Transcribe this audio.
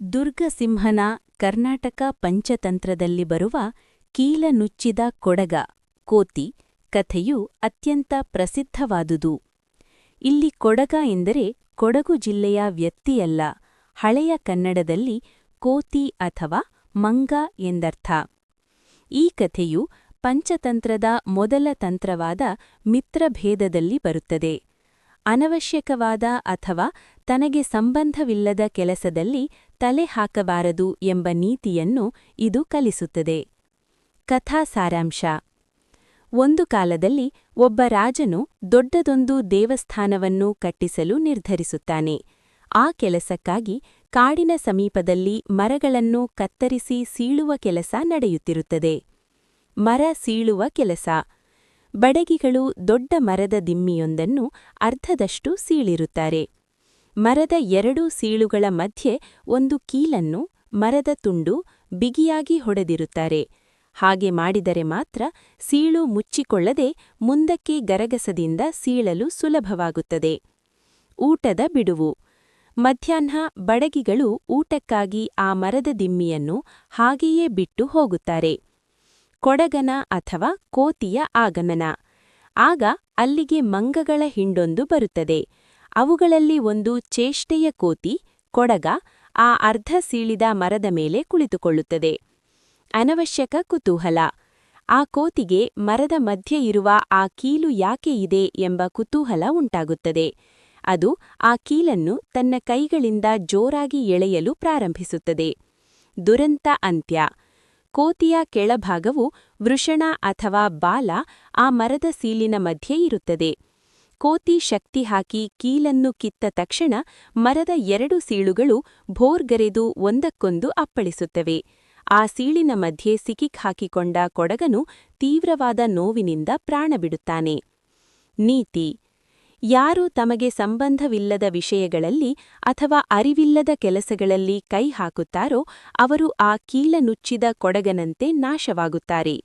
ದುರ್ಗಸಿಂಹನ ಕರ್ನಾಟಕ ಪಂಚತಂತ್ರದಲ್ಲಿ ಬರುವ ಕೀಲನುಚ್ಚಿದ ಕೊಡಗ, ಕೋತಿ ಕಥೆಯು ಅತ್ಯಂತ ಪ್ರಸಿದ್ಧವಾದುದು. ಇಲ್ಲಿ ಕೊಡಗ ಎಂದರೆ ಕೊಡಗು ಜಿಲ್ಲೆಯ ವ್ಯಕ್ತಿಯಲ್ಲ, ಹಳೆಯ ಕನ್ನಡದಲ್ಲಿ ಕೋತಿ ಅಥವಾ ಮಂಗ ಎಂದರ್ಥ. ಈ ಕಥೆಯು ಪಂಚತಂತ್ರದ ಮೊದಲ ತಂತ್ರವಾದ ಮಿತ್ರಭೇದದಲ್ಲಿ ಬರುತ್ತದೆ. ಅನವಶ್ಯಕವಾದ ಅಥವಾ ತನಗೆ ಸಂಬಂಧವಿಲ್ಲದ ಕೆಲಸದಲ್ಲಿ ತಲೆ ಹಾಕಬಾರದು ಎಂಬ ನೀತಿಯನ್ನು ಇದು ಕಲಿಸುತ್ತದೆ. ಕಥಾ ಸಾರಾಂಶ. ಒಂದು ಕಾಲದಲ್ಲಿ ಒಬ್ಬ ರಾಜನು ದೊಡ್ಡದೊಂದು ದೇವಸ್ಥಾನವನ್ನು ಕಟ್ಟಿಸಲು ನಿರ್ಧರಿಸುತ್ತಾನೆ. ಆ ಕೆಲಸಕ್ಕಾಗಿ ಕಾಡಿನ ಸಮೀಪದಲ್ಲಿ ಮರಗಳನ್ನು ಕತ್ತರಿಸಿ ಸೀಳುವ ಕೆಲಸ ನಡೆಯುತ್ತಿರುತ್ತದೆ. ಮರ ಸೀಳುವ ಕೆಲಸ. ಬಡಗಿಗಳು ದೊಡ್ಡ ಮರದ ದಿಮ್ಮಿಯೊಂದನ್ನು ಅರ್ಧದಷ್ಟು ಸೀಳಿರುತ್ತಾರೆ. ಮರದ ಎರಡೂ ಸೀಳುಗಳ ಮಧ್ಯೆ ಒಂದು ಕೀಲನ್ನು ಮರದ ತುಂಡು ಬಿಗಿಯಾಗಿ ಹೊಡೆದಿರುತ್ತಾರೆ. ಹಾಗೆ ಮಾಡಿದರೆ ಮಾತ್ರ ಸೀಳು ಮುಚ್ಚಿಕೊಳ್ಳದೆ ಮುಂದಕ್ಕೆ ಗರಗಸದಿಂದ ಸೀಳಲು ಸುಲಭವಾಗುತ್ತದೆ. ಊಟದ ಬಿಡುವು. ಮಧ್ಯಾಹ್ನ ಬಡಗಿಗಳು ಊಟಕ್ಕಾಗಿ ಆ ಮರದ ದಿಮ್ಮಿಯನ್ನು ಹಾಗೆಯೇ ಬಿಟ್ಟು ಹೋಗುತ್ತಾರೆ. ಕೊಡಗನ ಅಥವಾ ಕೋತಿಯ ಆಗಮನ. ಆಗ ಅಲ್ಲಿಗೆ ಮಂಗಗಳ ಹಿಂಡೊಂದು ಬರುತ್ತದೆ. ಅವುಗಳಲ್ಲಿ ಒಂದು ಚೇಷ್ಟೆಯ ಕೋತಿ, ಕೊಡಗ, ಆ ಅರ್ಧ ಸೀಳಿದ ಮರದ ಮೇಲೆ ಕುಳಿತುಕೊಳ್ಳುತ್ತದೆ. ಅನವಶ್ಯಕ ಕುತೂಹಲ. ಆ ಕೋತಿಗೆ ಮರದ ಮಧ್ಯ ಇರುವ ಆ ಕೀಲು ಯಾಕೆ ಇದೆ ಎಂಬ ಕುತೂಹಲ ಉಂಟಾಗುತ್ತದೆ. ಅದು ಆ ಕೀಲನ್ನು ತನ್ನ ಕೈಗಳಿಂದ ಜೋರಾಗಿ ಎಳೆಯಲು ಪ್ರಾರಂಭಿಸುತ್ತದೆ. ದುರಂತ ಅಂತ್ಯ. ಕೋತಿಯ ಕೆಳಭಾಗವು ವೃಷಣ ಅಥವಾ ಬಾಲ ಆ ಮರದ ಸೀಲಿನ ಮಧ್ಯೆ ಇರುತ್ತದೆ. ಕೋತಿ ಶಕ್ತಿ ಹಾಕಿ ಕೀಲನ್ನು ಕಿತ್ತ ತಕ್ಷಣ ಮರದ ಎರಡು ಸೀಳುಗಳು ಭೋರ್ಗರೆದು ಒಂದಕ್ಕೊಂದು ಅಪ್ಪಳಿಸುತ್ತವೆ. ಆ ಸೀಳಿನ ಮಧ್ಯೆ ಸಿಕಿಕ್ ಹಾಕಿಕೊಂಡ ಕೊಡಗನು ತೀವ್ರವಾದ ನೋವಿನಿಂದ ಪ್ರಾಣಬಿಡುತ್ತಾನೆ. ನೀತಿ ಯಾರು ತಮಗೆ ಸಂಬಂಧವಿಲ್ಲದ ವಿಷಯಗಳಲ್ಲಿ ಅಥವಾ ಅರಿವಿಲ್ಲದ ಕೆಲಸಗಳಲ್ಲಿ ಕೈ ಹಾಕುತ್ತಾರೋ ಅವರು ಆ ಕೀಲನುಚ್ಚಿದ ಕೊಡಗನಂತೆ ನಾಶವಾಗುತ್ತಾರೆ.